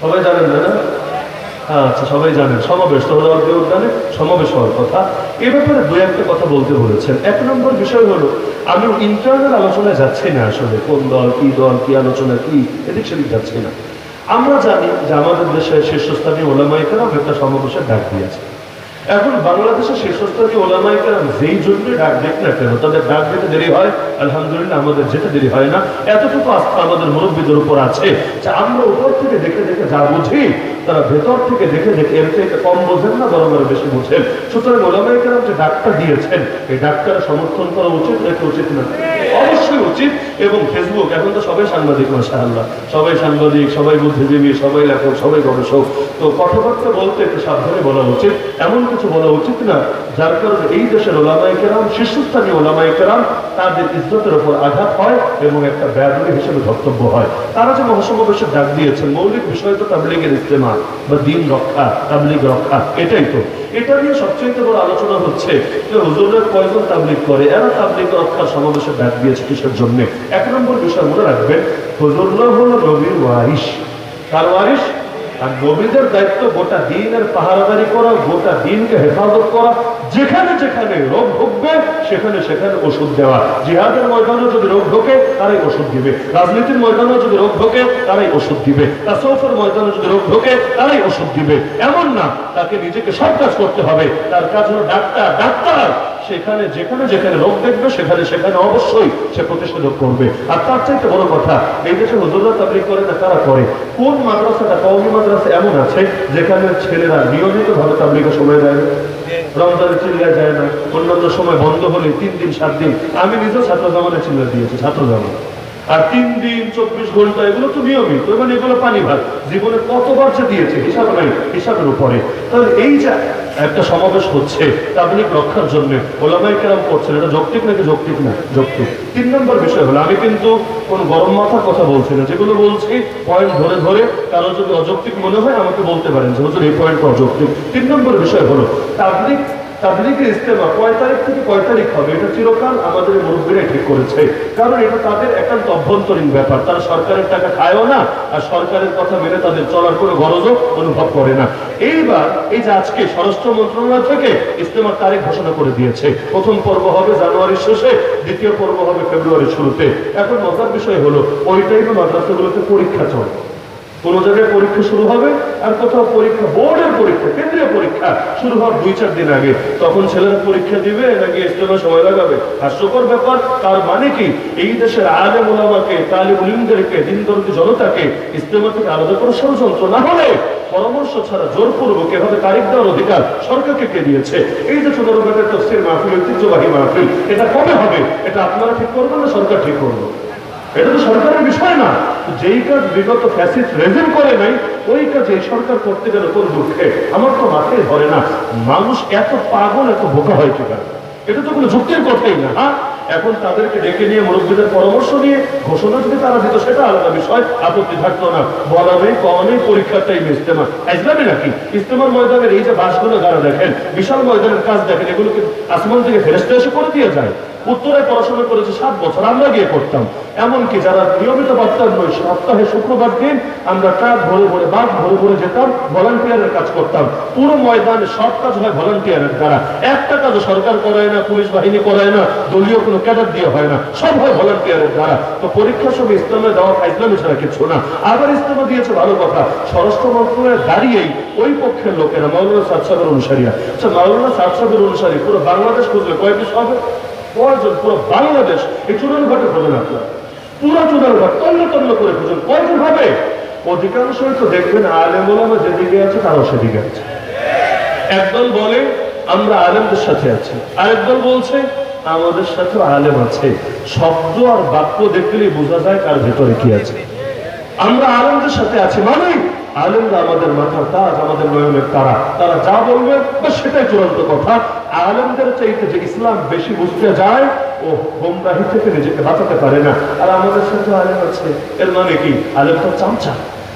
সবাই জানেন না? হ্যাঁ, আচ্ছা সবাই জানেন। সমাবেশ সোহরাওয়ার্দী উদ্যানে সমাবেশ হওয়ার কথা। এ ব্যাপারে দু একটা কথা বলতে বলেছেন। এক নম্বর বিষয় হলো আমি ইন্টারনাল আলোচনায় যাচ্ছি না আসলে কোন দল কি দল কি আলোচনা কি এদিক সেদিক যাচ্ছি না। আমরা জানি যে আমাদের দেশে শীর্ষস্থানীয় ওলামাইকেরাও একটা সমাবেশের ডাক দিয়েছে। এখন বাংলাদেশের শীর্ষস্থানীয় ওলামাইকেরাম যেই জন্য ডাক দেখ না কেন, তাদের ডাক দিতে দেরি হয়, আলহামদুলিল্লাহ আমাদের যেতে দেরি হয় না। এতটুকু আস্থা আমাদের মুরব্বীদের উপর আছে যে আমরা উপর থেকে দেখে দেখে যা বুঝি, তারা ভেতর থেকে দেখে দেখে এর থেকে কম বোঝেন না, বরং আরও বেশি বোঝেন। সুতরাং ওলামাইকেরাম যে ডাক্তার দিয়েছেন, এই ডাক্তারের সমর্থন করা উচিত নাকি উচিত না। অবশ্যই উচিত এবং ফেসবুক, এখন তো সবাই সাংবাদিক মাসাআল্লাহ সবাই সাংবাদিক, সবাই বুদ্ধিজীবী, সবাই লেখক, সবাই গবেষক। তো কথাবার্তা বলতে একটু সাবধানে বলা উচিত। এমন কিছু বলা উচিত না, যার কারণে এই দেশের ওলামাইকেরাম শীর্ষস্থানীয় ওলামাই কেরাম তাদের ইজ্জতের উপর আঘাত হয় এবং একটা ব্যাধি হিসেবে ধর্তব্য হয়। তারা যে মহাসমাবেশের ডাক দিয়েছেন মৌলিক বিষয় তো তাবলিগের ইস্তেমা বা দিন রক্ষা, তাবলিগ রক্ষা, এটাই তো। এটা নিয়ে সবচেয়ে বড় আলোচনা হচ্ছে যে হুজুরের কয়জন তাবলিগ করে? এরা তাবলিগ রক্ষার সমাবেশের ডাক দিয়েছে কিসের জন্য? এক নম্বর বিষয় মনে রাখবেন হুজুররা হলো নবীর ওয়ারিস কার ওয়ারিস আর নবীদের দায়িত্ব গোটা দিনের পাহারাদারি করা, গোটা দিনকে হেফাজত করা। যেখানে যেখানে রোগ ঢুকবে সেখানে সেখানে ওষুধ দেওয়া। জিহাদের ময়দানে যদি রোগ ঢোকে তারাই ওষুধ দিবে। রাজনীতির ময়দানে যদি রোগ ঢোকে তারাই ওষুধ দিবে। তাসৌফের ময়দানে যদি রোগ ঢোকে তারাই ওষুধ দিবে। এমন না, তাকে নিজেকে সব কাজ করতে হবে। তার কাজ হলো ডাক্তার ডাক্তার! সেখানে যেখানে যেখানে রোগ দেখবে, সেখানে সেখানে অবশ্যই সে প্রতিষেধক করবে। আর তার চাইতে বড় কথা, এই দেশে হুজুররা তাবলিগ করে না, তারা করে। কোন মাদ্রাসাটা, কওমি মাদ্রাসা এমন আছে, যেখানে ছেলেরা নিয়মিত ভাবে তাবলিগের সময় দেয়? রমজানে চিল্লায় যায় না। অন্যান্য সময় বন্ধ হলে তিন দিন, সাত দিন। আমি নিজেও ছাত্র জামানে চিল্লা দিয়েছি, ছাত্র জামানে আর তিন দিন, চব্বিশ ঘণ্টা, এগুলো তো নিয়মিত। এবং এগুলো পানি ভাত। জীবনে কতবার যে দিয়েছে, হিসাব নাই, হিসাবের উপরে। তাহলে এই যে একটা সমাবেশ হচ্ছে তাবলিক রক্ষার জন্য ওলামাই কেরাম করছেন, এটা যৌক্তিক নাকি যৌক্তিক না? যৌক্তিক। তিন নম্বর বিষয় হলো, আমি কিন্তু কোন গরম মাথার কথা বলছি না, যেগুলো বলছি পয়েন্ট ধরে ধরে কারও যদি অযৌক্তিক মনে হয় আমাকে বলতে পারেন যে হচ্ছে এই পয়েন্টটা অযৌক্তিক। তিন নম্বর বিষয় হলো তাবলিক তাবলিগের ইস্তেমা কয় তারিখ থেকে কয় তারিখ হবে? এটা চিরকাল আমাদের মুরব্বীরাই ঠিক করেছে। কারণ এটা তাদের একান্ত অভ্যন্তরীণ ব্যাপার। তারা সরকারের টাকা খায়ও না, আর সরকারের কথা মেনে তাদের চলার কোনো গরজও অনুভব করে না। এইবার এই যে আজকে স্বরাষ্ট্র মন্ত্রণালয় থেকে ইস্তেমার তারিখ ঘোষণা করে দিয়েছে। প্রথম পর্ব হবে জানুয়ারির শেষে, দ্বিতীয় পর্ব হবে ফেব্রুয়ারির শুরুতে। এখন মজার বিষয় হলো, ওই টাইমে মাদ্রাসাগুলোতে পরীক্ষা চলে। কোন জায়গায় পরীক্ষা শুরু হবে আর কোথাও পরীক্ষা, বোর্ডের পরীক্ষা, কেন্দ্রীয় পরীক্ষা শুরু হওয়ার দুই চার দিন আগে। তখন ছেলেরা পরীক্ষা দিবে, নাকি ইস্তেমা সময় লাগাবে? হাস্যকর ব্যাপার, তার মানে কি? এই দেশের আলে মোলামাকে তালিম উলিমদেরকে দিন দরদি জনতাকে ইস্তেমা থেকে আলাদা করে ষড়যন্ত্র না হলে পরামর্শ ছাড়া জোরপূর্বক এভাবে তারিখ দেওয়ার অধিকার সরকারকে কে দিয়েছে? এই যে চুনারুঘাটের তফসির মাহফিল, ঐতিহ্যবাহী মাহফিল, এটা কবে হবে? এটা আপনারা ঠিক করবেন না সরকার ঠিক করবে? এটা তো সরকারের বিষয় না। যেই কাজ বিগত ফ্যাসিস রেজিম করে নাই, ওই কাজ এই সরকার করতে গেলে কোন দুঃখে আমার তো মাথায় ধরে না, মানুষ এত পাগল, এত বোকা হয়? এটা তো কোনো যুক্তির কথাই না হ্যাঁ এখন তাদেরকে ডেকে নিয়ে মুরব্বীদের পরামর্শ নিয়ে ঘোষণা যদি তারা দিত, সেটা আলাদা বিষয়, আপত্তি থাকতো না। বলা নেই, কওয়া নেই পরীক্ষার টাইম ইস্তেমা ইসলামে নাকি? ইস্তেমার ময়দানের এই যে বাসগুলো যারা দেখেন, বিশাল ময়দানের কাজ দেখেন, এগুলোকে আসমান থেকে ফেরেস্তে এসে করে দিয়ে যায়। উত্তরে পড়াশোনা করেছে সাত বছর, আমরা গিয়ে করতাম এমনকি যারা নিয়মিত বার্তার নয়, সপ্তাহে শুক্রবার দিন আমরা ট্রাক ভরে ভরে বাস ভরে ভরে যেতাম, ভলান্টিয়ারের কাজ করতাম। পুরো ময়দানে সব কাজ হয় ভলান্টিয়ারের দ্বারা। একটা কাজ সরকার করায় না, পুলিশ বাহিনী করায় না, দলীয় কোনো ক্যাডার দিয়ে হয় না। সব হয় ভলান্টিয়ারের দ্বারা। তো পরীক্ষার সময় ইসলামে দেওয়া ইসলামী ছাড়া কিছু না। আবার ইসলামে দিয়েছে ভালো কথা। স্বরাষ্ট্র মন্ত্রণালয়ে দাঁড়িয়েই ওই পক্ষের লোকেরা মাওলানা সাদ সাহেবের অনুসারীরা। আচ্ছা মাওলানা সাদ সাহেবের অনুসারী, পুরো বাংলাদেশ খুঁজলে কয় পিস হবে? কয়জন? পুরো বাংলাদেশ। এই চুনাল ঘাটে খোঁজেন আপনার। পুরো চুনাল ঘাট, তন্ন তন্ন করে খুঁজুন। কয়জন হবে? অধিকাংশই তো দেখবেন আলেমুলামা যেদিকে আছে, তারাও সেদিকে আছে। একদল বলে, আমরা আলেমদের সাথে আছি। আরেকদল বলছে আমাদের সাথে আলেম আছে। শব্দ আর বাক্য দেখলেই বোঝা যায় কার ভেতরে কি আছে। আমরা আলেমদের সাথে আছি মানে আলেমরা আমাদের মাথার তাজ, আমাদের নয়নের তারা। তারা যা বলবে সেটাই চূড়ান্ত কথা। আলেমদের চাইতে যে ইসলাম বেশি বুঝতে যায় ও গোমরাহি থেকে নিজেকে বাঁচাতে পারে না। আর আমাদের সাথে আলেম আছে। এর মানে কি? আলেম তো চামচা।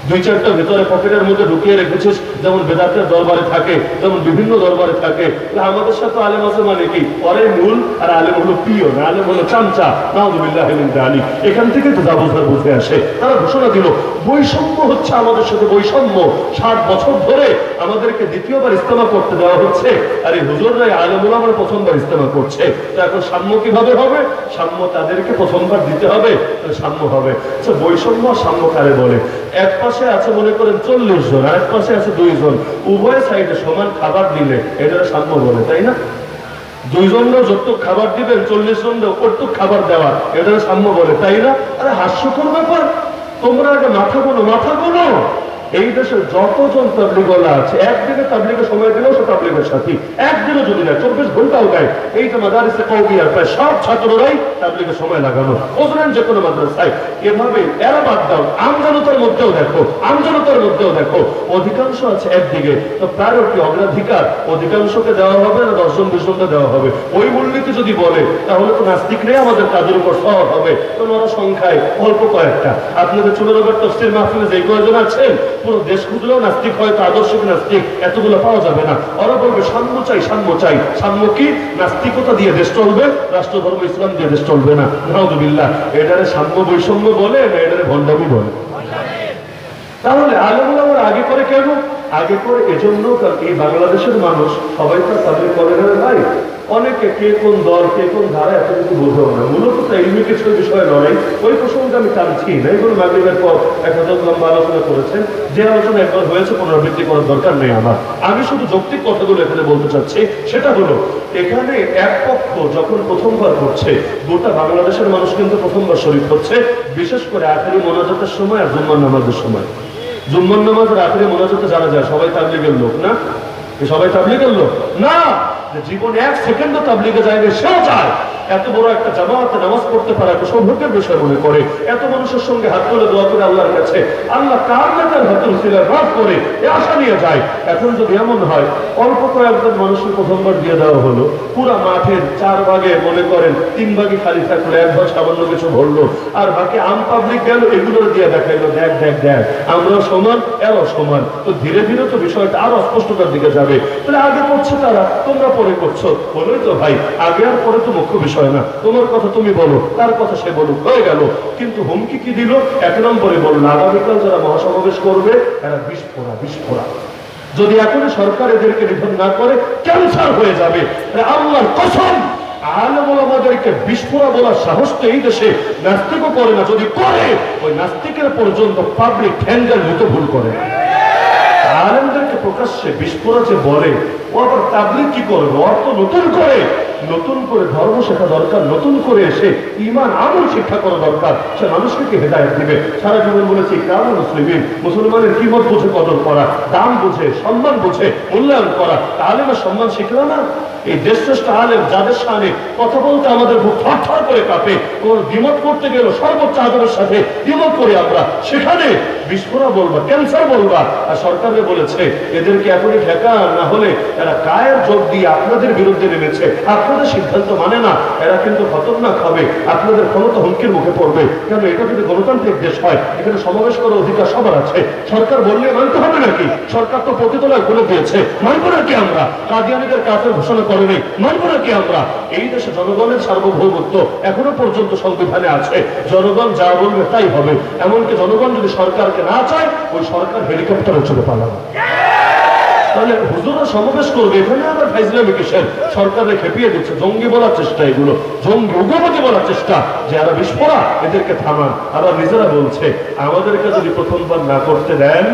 দুই চারটা ভেতরে পকেটের মধ্যে ঢুকিয়ে রেখেছিস, যেমন বেদাতের দরবারে থাকে, যেমন বিভিন্ন দরবারে থাকে। আমাদের সাথে আলেম আছে মানে কি? পরে মূল আর আলেম হলো প্রিয় না আলেম হলো চামচা। নাহদুবিল্লাহ আলী এখান থেকে তো দাবুধার বুঝে আসে। তারা ঘোষণা দিল, বৈষম্য হচ্ছে আমাদের সাথে বৈষম্য। ষাট বছর ধরে আমাদেরকে দ্বিতীয়বার ইস্তেমা করতে দেওয়া হচ্ছে। আর এই হুজুররাই আলেমুল আমার প্রথমবার ইস্তেমা করছে। তো এখন সাম্য কীভাবে হবে? সাম্য তাদেরকে প্রথমবার দিতে হবে সাম্য হবে। আচ্ছা বৈষম্য সাম্য কারে বলে? এক পাশে আছে মনে করেন চল্লিশ জন আর এক পাশে আছে দুই জন। উভয় সাইডে সমান খাবার দিলে এটা তাই না? যতটুক খাবার দিবেন, চল্লিশ জন কতটুক খাবার দেওয়া এটা সাম্য বলে, তাই না? আরে হাস্যকর ব্যাপার। তোমরা আগে মাথা গুলো মাথা গোনো। এই দেশের যতজন তাবলিগলা আছে, একদিনে তাবলিগের সময় দিলেও সে তাবলিগের সাথী। একদিনও যদি দেয় চব্বিশ ঘন্টাও দেয়। এই যে মাদারিসে কৌমিয়ার প্রায় সব ছাত্ররাই তাবলিগের সময় লাগানো। ওজনের যে কোনো মাদ্রাসায়। এভাবে এরা বাদ দাও, আমজনতার মধ্যেও দেখো, আমজনতার মধ্যেও দেখো। অধিকাংশ আছে একদিকে। তো প্রায়োরিটি অগ্রাধিকার? অধিকাংশকে দেওয়া হবে না, দশজন বিশ জনকে দেওয়া হবে? ওই মূলনীতি যদি বলে, তাহলে তো নাস্তিকরাই আমাদের কাজের উপর সহজ হবে। তো ওরা সংখ্যায় অল্প কয়েকটা। আপনাদের ছোট রোগের তফসির মাহফিলে যে কয়েকজন আছেন? পুরো দেশ খুঁজলেও নাস্তিক হয়তো আদর্শিক নাস্তিক, এতগুলো পাওয়া যাবে না। ওরা বলবে, সাম্য চাই সাম্য চাই। সাম্য কি? নাস্তিকতা দিয়ে দেশ চলবে রাষ্ট্র ধর্ম ইসলাম দিয়ে দেশ চলবে না। নাহদুবিল্লাহ এটারে সাম্য বৈষম্য বলে, না এটারে ভণ্ডামি বলে? তাহলে আলমুল আমার আগে করে কেন? আগে করে এজন্য এই বাংলাদেশের মানুষ সবাই তো তাদের করে না ভাই। অনেকে কে কোন দল, কে কোন ধারা, এত কিছু বোঝেও না। মূলত তো কিছু বিষয়ে লড়াই ওই প্রসঙ্গে আমি টানছি না। এগুলো মাগরিবের পর এক হাজার লম্বা আলোচনা করেছেন। যে আলোচনা একবার হয়েছে পুনরাবৃত্তি করার দরকার নেই আমার। আমি শুধু যৌক্তিক কথাগুলো এখানে বলতে চাচ্ছি। সেটা হলো, এখানে এক পক্ষ যখন প্রথমবার করছে, গোটা বাংলাদেশের মানুষ কিন্তু প্রথমবার শরীর হচ্ছে, বিশেষ করে আখেরি মোনাজাতের সময় আর জুম্মান নামাজের সময়। জুম্মার নামাজের আখেরি মোনাজাতে জানা যায়, সবাই তাবলিগের লোক না? সবাই তাবলিগের লোক? না! জীবনে এক সেকেন্ডও তাবলিগে যাইবে সেও চায়। এত বড় একটা জামাতে নামাজ পড়তে পারা একটা সৌভাগ্যের বিষয় মনে করে। এত মানুষের সঙ্গে হাত তুলে দোয়া করে আল্লাহর কাছে। আল্লাহ কার নেতার হাতুল ছিলেন রাত করে, এ আশা নিয়ে যায়। এখন যদি এমন হয়, অল্প কয়েকজন মানুষের প্রথমবার দিয়ে দেওয়া হলো। পুরা মাঠের চার ভাগে মনে করেন, তিন ভাগে খালি থাকল, এক ভাগ সামান্য কিছু ভরলো। আর বাকি আম পাবলিক গেল এগুলো দিয়ে দেখাইলো, দেখ দেখ দেখ, আমরাও সমান, এরাও সমান। তো ধীরে ধীরে তো বিষয়টা আরও অস্পষ্টতার দিকে যাবে। তাহলে আগে করছে তারা, তোমরা পরে করছ। বলোই তো ভাই, আগে আর পরে তো মুখ্য বিষয় না। তোমার কথা তুমি বলো তার কথা সে বলুক? হয়ে গেল। কিন্তু হুমকি কি দিল? এক নম্বরে বলল আগামীকাল যারা মহাসমাবেশ করবে, এরা বিস্ফোরা বিস্ফোরা। যদি এখন সরকার এদেরকে নিধন না করে, ক্যান্সার হয়ে যাবে। আল্লাহর কসম আলমল আমাদেরকে বিস্ফোরা বলার সাহস তো এই দেশে নাস্তিকও করে না। যদি করে, ওই নাস্তিকের পর্যন্ত পাবলিক হ্যান্ডেল নিতে ভুল করে। আলেমদেরকে প্রকাশ্যে বিস্ফোরা যে বলে ও আবার তাবলিক কি করবে? তো নতুন করে নতুন করে ধর্ম শেখা দরকার, নতুন করে এসে ইমান আমল শিক্ষা করা দরকার। সে মানুষকে কি হেদায়ত দিবে? সারা জীবন বলেছি কারণ মুসলিমিন, মুসলমানের কিমত বুঝে কদর করা দাম বুঝে, সম্মান বুঝে, মূল্যায়ন করা। আলেমের সম্মান শিখলো না? এই দেশশ্রেষ্ঠ আলেম যাদের সামনে কথা বলতে আমাদের বুক থর করে কাঁপে, কোন দ্বিমত করতে গেল সর্বোচ্চ আদরের সাথে দ্বিমত করি আমরা। সেখানে বিস্ফোরা বলবা ক্যান্সার বলবা। আর সরকারে বলেছে, এদেরকে এখনই ঠেকা না হলে এরা কায়ের যোগ দিয়ে আপনাদের বিরুদ্ধে নেমেছে। আপনাদের সিদ্ধান্ত মানে না, এরা কিন্তু খতরনাক হবে। আপনাদের ক্ষমতা হুমকির মুখে পড়বে। কেন, এটা যদি গণতান্ত্রিক দেশ হয়, এখানে সমাবেশ করার অধিকার সবার আছে। সরকার বললে মানতে হবে নাকি? সরকার তো প্রতিতলায় বলে দিয়েছে, মানব নাকি আমরা? কাদিয়ানিদের কাজের ঘোষণা করেনি, মানব নাকি আমরা? এই দেশে জনগণের সার্বভৌমত্ব এখনও পর্যন্ত সংবিধানে আছে। জনগণ যা বলবে তাই হবে। এমনকি জনগণ যদি সরকারকে না চায়, ওই সরকার হেলিকপ্টারে চলে পালাবে। তাহলে সমাবেশ করবে, এখানে আবার সরকারে খেপিয়ে দিচ্ছে, জঙ্গি বলার চেষ্টা এগুলো। জঙ্গি উগ্রপতি বলার চেষ্টা, যে এরা বিস্ফোরা, এদেরকে থামান। আবার নিজেরা বলছে, আমাদেরকে যদি প্রথমবার না করতে দেন,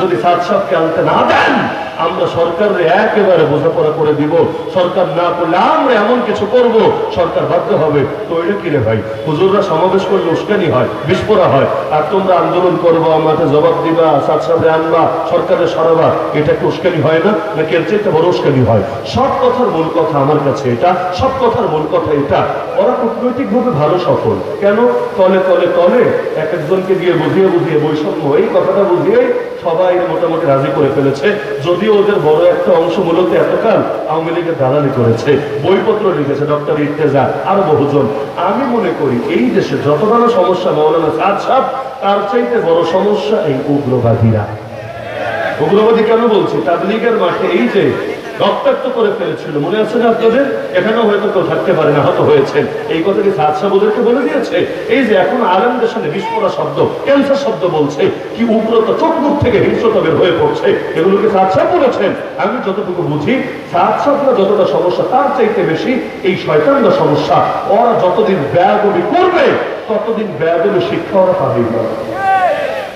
যদি সাত সাতকে আনতে না দেন আমরা সরকারের একেবারে বোঝাপড়া করে দিব। সরকার না করলে আমরা এমন কিছু করব, সরকার বাধ্য হবে। তো এটা কিরে ভাই? হুজুররা সমাবেশ করলে উস্কানি হয় বিস্ফোরা হয়। আর তোমরা আন্দোলন করব, আমাকে জবাব দিবা, সাত সাথে আনবা, সরকারের সরাবা। এটা কি উস্কানি হয় না? নাকি এর চাইতে বড় উস্কানি হয়? সব কথার মূল কথা আমার কাছে এটা, সব কথার মূল কথা এটা। ওরা কূটনৈতিক ভাবে ভালো সফল। কেন? তলে তলে তলে এক একজনকে দিয়ে বুঝিয়ে বুঝিয়ে বৈষম্য, এই কথাটা বুঝিয়ে সবাই মোটামুটি রাজি করে ফেলেছে। যদিও ওদের বড় একটা অংশ মূলত এতকাল আওয়ামী লীগের দালালি করেছে। বইপত্র লিখেছে ডক্টর ইর্তেজা আরও বহুজন। আমি মনে করি এই দেশে যত ধরনের সমস্যা মৌলানা সাদ সাহ তার চাইতে বড় সমস্যা এই উগ্রবাদীরা। উগ্রবাদী কেন বলছি? তাবলিগের মাঠে এই যে রক্তাক্ত করে ফেলেছিল। মনে আছে না আপনাদের? এখানেও হয়তো কেউ থাকতে পারে না, হয়ত হয়েছেন। এই কথা কি সাদশাহ ওদেরকে বলে দিয়েছে। এই যে এখন আলমদের সাথে বিস্ফোরা শব্দ, ক্যান্সার শব্দ বলছে, কি উগ্রতা, চোখ মুখ থেকে হিংসতা বের হয়ে পড়ছে এগুলোকে সাদশাহ বলেছেন? আমি যতটুকু বুঝি সাদশাহরা যতটা সমস্যা, তার চাইতে বেশি এই শয়তানরা সমস্যা। ওরা যতদিন ব্যয়গবি করবে, ততদিন ব্যয়গবি শিক্ষা ওরা পাবেই না।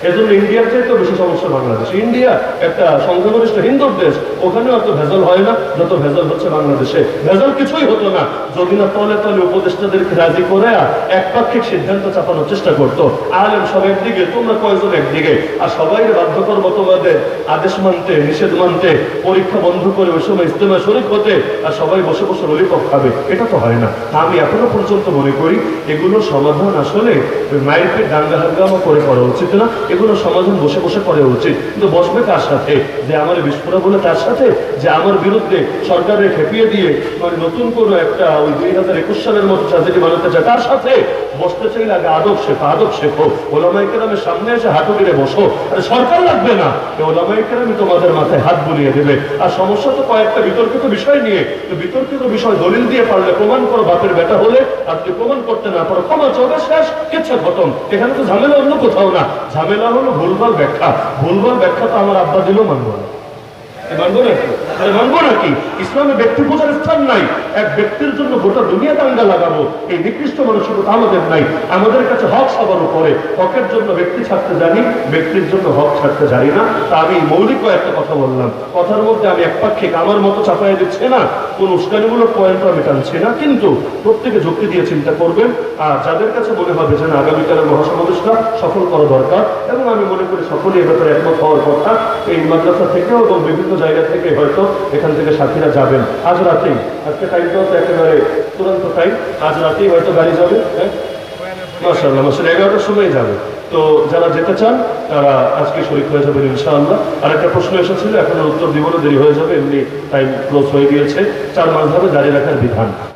এজন্য ইন্ডিয়ার চাইতেও বেশি সমস্যা বাংলাদেশ। ইন্ডিয়া একটা সংখ্যাগরিষ্ঠ হিন্দুর দেশ, ওখানেও এত ভেজাল হয় না, যত ভেজাল হচ্ছে বাংলাদেশে। ভেজাল কিছুই হতো না। যদি না তলে তলে উপদেষ্টাদেরকে রাজি করে একপাক্ষিক সিদ্ধান্ত চাপানোর চেষ্টা করতো। আলেম সব একদিকে, তোমরা কয়জন একদিকে? আর সবাই বাধ্যকর মতবাদে, আদেশ মানতে, নিষেধ মানতে, পরীক্ষা বন্ধ করে ওই সময় ইস্তেমা শরিক হতে আর সবাই বসে বসে ললিপপ খাবে, এটা তো হয় না। আমি এখনও পর্যন্ত মনে করি এগুলোর সমাধান আসলে পেট দাঙ্গা হাঙ্গামা করে করা উচিত না। এগুলো সমাধান বসে বসে করা উচিত। কিন্তু বসবে কার সাথে? যে আমার বিস্ফোরণ বলে তার সাথে? যে আমার বিরুদ্ধে সরকারের খেপিয়ে দিয়ে মানে নতুন কোনো একটা ওই দুই হাজার একুশ সালের মতো ট্রাজেডি বানাতে চায়, তার সাথে? বসতে চাইলে আগে আদব শেখো আদব শেখো। ওলামাই কেরামের সামনে এসে হাঁটু গিরে বসো। আরে সরকার লাগবে না। এই ওলামাই কেরামই তোমাদের মাথায় হাত বুলিয়ে দেবে। আর সমস্যা তো কয়েকটা বিতর্কিত বিষয় নিয়ে। তো বিতর্কিত বিষয় দলিল দিয়ে পারলে প্রমাণ করো বাপের বেটা হলে। আর যদি প্রমাণ করতে না পারো, ক্ষমা চলে শেষ কিচ্ছা খতম। এখানে তো ঝামেলা অন্য কোথাও না। ঝামেলা হলো ভুলভাল ব্যাখ্যা। ভুলভাল ব্যাখ্যা তো আমার আব্বা দিলেও মানবো না। মানবো নাকি আরে মানবো নাকি? ইসলামে ব্যক্তি পূজার স্থান নাই। এক ব্যক্তির জন্য গোটা দুনিয়া দাঙ্গা লাগাবো, এই নিকৃষ্ট আমাদের নাই। আমাদের কাছে হক সবার উপরে। হকের জন্য ব্যক্তি ছাড়তে জানি, ব্যক্তির জন্য হক ছাড়তে জানি না। তা আমি মৌলিক একটা কথা বললাম। কথার মধ্যে আমি আমার মতো দিচ্ছে না, কোন উস্কানিমূলক পয়েন্ট আমি টানছি না, কিন্তু প্রত্যেকে যুক্তি দিয়ে চিন্তা করবেন, আর যাদের কাছে মনে হবে যে না, আগামীকালের মহাসমাবেশটা সফল করা দরকার, এবং আমি মনে করি সকলেই এ ব্যাপারে একমত হওয়ার কথা, এই মাদ্রাসা থেকেও এবং বিভিন্ন জায়গা থেকে হয়তো এখান থেকে সাথীরা যাবেন। আজ রাতেই। আজকে টাইমটাও তো একেবারে তুরন্ত টাইম আজ রাতেই হয়তো গাড়ি যাবে হ্যাঁ? মাসাল্লাহ মাসাল্লাহ এগারোটার সময় যাবে। তো যারা যেতে চান, তারা আজকে শরীর হয়ে যাবেন ইনশাআল্লাহ। আর একটা প্রশ্ন এসেছিল, এখন উত্তর দিব দেরি হয়ে যাবে, এমনি টাইম ক্লোজ হয়ে গিয়েছে। চার মাস ধরে দাঁড়িয়ে রাখার বিধান।